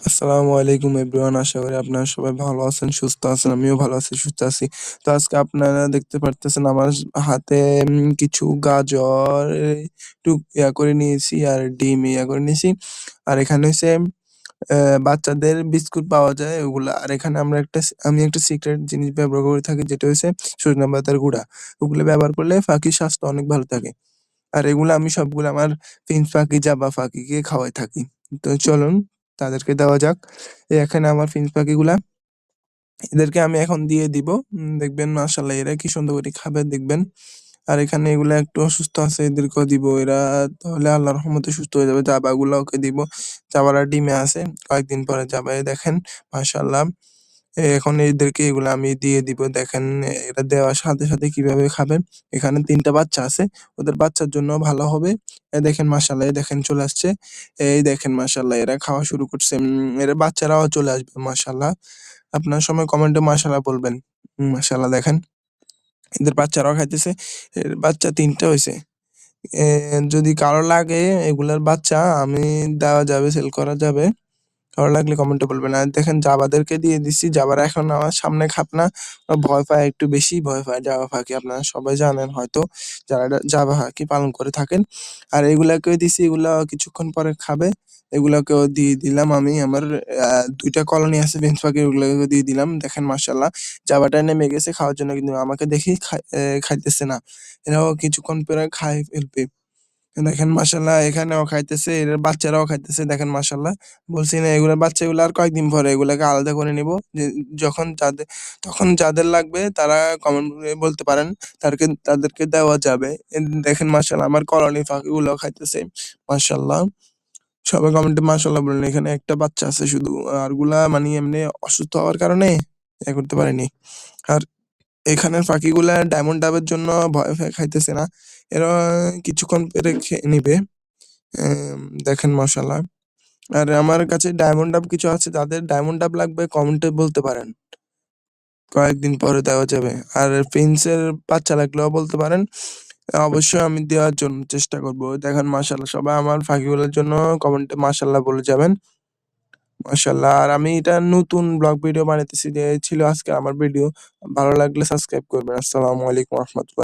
আসসালামু আলাইকুম এভরিওয়ান, আশা করি আপনারা সবাই ভালো আছেন, সুস্থ আছেন, আমিও ভালো আছি, সুস্থ আছি। তো আজকে আপনারা দেখতে পারতেছেন আমার হাতে কিছু গাজর একটু ইয়া করে নিয়েছি আর ডিম ইয়া করে নিয়েছি। আর এখানে হচ্ছে বাচ্চাদের বিস্কুট পাওয়া যায় ওগুলা। আর এখানে আমরা একটা আমি একটা সিক্রেট জিনিস ব্যবহার করে থাকি, যেটা হচ্ছে সজনা পাতার গুঁড়া। ওগুলো ব্যবহার করলে পাখির স্বাস্থ্য অনেক ভালো থাকে। আর এগুলো আমি সবগুলো আমার ফিঞ্চ পাখি, জাবা পাখিকে খাওয়াই থাকি। তো চলুন তাদেরকে দেওয়া যাক। এখানে আমার ফিঞ্চ পাখিগুলা। এদেরকে আমি এখন দিয়ে দিব। দেখবেন মাসাল্লাহ এরা কি সুন্দর করে খাবে, দেখবেন। আর এখানে এগুলা একটু অসুস্থ আছে, এদেরকেও দিব। এরা তাহলে আল্লাহর রহমতে সুস্থ হয়ে যাবে। জাবাগুলো ওকে দিব। জাবারা ডিমে আছে। কয়েকদিন পরে যাবে দেখেন মাশাল্লাহ এখন এদেরকে এগুলো আমি দিয়ে দিব। দেখেন এটা দেওয়ার সাথে সাথে কীভাবে খাবেন? এখানে তিনটা বাচ্চা আছে ওদের বাচ্চার জন্য ভালো হবে। এই দেখেন মাশাল্লাহ এই দেখেন চলে আসছে। এই দেখেন মাশাল্লাহ এরা খাওয়া শুরু করছে। উম, এরা বাচ্চারাও চলে আসবে মাশাল্লাহ আপনার সময় কমেন্টে মাশাল্লাহ বলবেন। উম, মাশাল্লাহ দেখেন। এদের বাচ্চারাও খাইতেছে এর বাচ্চা তিনটা হয়েছে যদি কারও লাগে এগুলার বাচ্চা আমি দেওয়া যাবে সেল করা যাবে। ভালো লাগলে কমেন্টে বলবেন। আর দেখেন জাবাদেরকে দিয়ে দিচ্ছি জাবারা এখন আমার সামনে খাপ না। ভয় পায় একটু বেশি ভয় পায় জাবা পাখি আপনারা সবাই জানেন হয়তো যারা জাবা পাখি পালন করে থাকেন। আর এগুলাকে দিছি এগুলা কিছুক্ষণ পরে খাবে। এগুলাকেও দিয়ে দিলাম আমি। আমার দুইটা কলোনি আছে বেঞ্চ পাখি ওগুলোকে দিয়ে দিলাম। দেখেন মার্শাল্লাহ জাবাটা নেমে গেছে খাওয়ার জন্য কিন্তু আমাকে দেখি খাই- আহ, খাইতেছে না। এরাও কিছুক্ষণ পরে খাই ফেলবে। দেখেন মাশাল্লাহ এখানেও খাইতেছে এর বাচ্চারাও খাইতেছে, দেখেন মাশাল্লাহ বলছি না, এগুলা বাচ্চাগুলো আর কয়েকদিন পরে এগুলাকে আলাদা করে নিব। যে যখন যাদের, তখন যাদের লাগবে তারা কমেন্ট বলতে পারেন তাদেরকে তাদেরকে দেওয়া যাবে। দেখেন মাশাল্লাহ আমার কলোনি পাখিগুলো খাইতেছে মাশাল্লাহ সবাই কমেন্টে মাশাল্লাহ বলেন, এখানে একটা বাচ্চা আছে শুধু, আরগুলা মানে এমনি অসুস্থ হওয়ার কারণে এ করতে পারেনি। আর এখানের পাখিগুলা ডায়মন্ড ডাবের জন্য ভয় ভয় খাইতেছে না। এরা কিছুক্ষণ পরে খেয়ে নিবে। এম, দেখেন মাশাল্লাহ আর আমার কাছে ডায়মন্ড ডাব কিছু আছে যাদের ডায়মন্ড ডাব লাগবে কমেন্টে বলতে পারেন। কয়েকদিন পরে দেওয়া যাবে। আর প্রিন্সের বাচ্চা লাগলেও বলতে পারেন। অবশ্যই আমি দেওয়ার জন্য চেষ্টা করব। দেখেন মাশাল্লাহ সবাই আমার পাখিগুলোর জন্য কমেন্টে মাশাল্লাহ বলে যাবেন। মাশাল্লাহ আর আমি এটা নতুন ব্লগ ভিডিও বানাইতেছি, যে ছিল আজকে আমার ভিডিও। ভালো লাগলে সাবস্ক্রাইব করবেন। আসসালামু আলাইকুম রহমতুল্লাহ।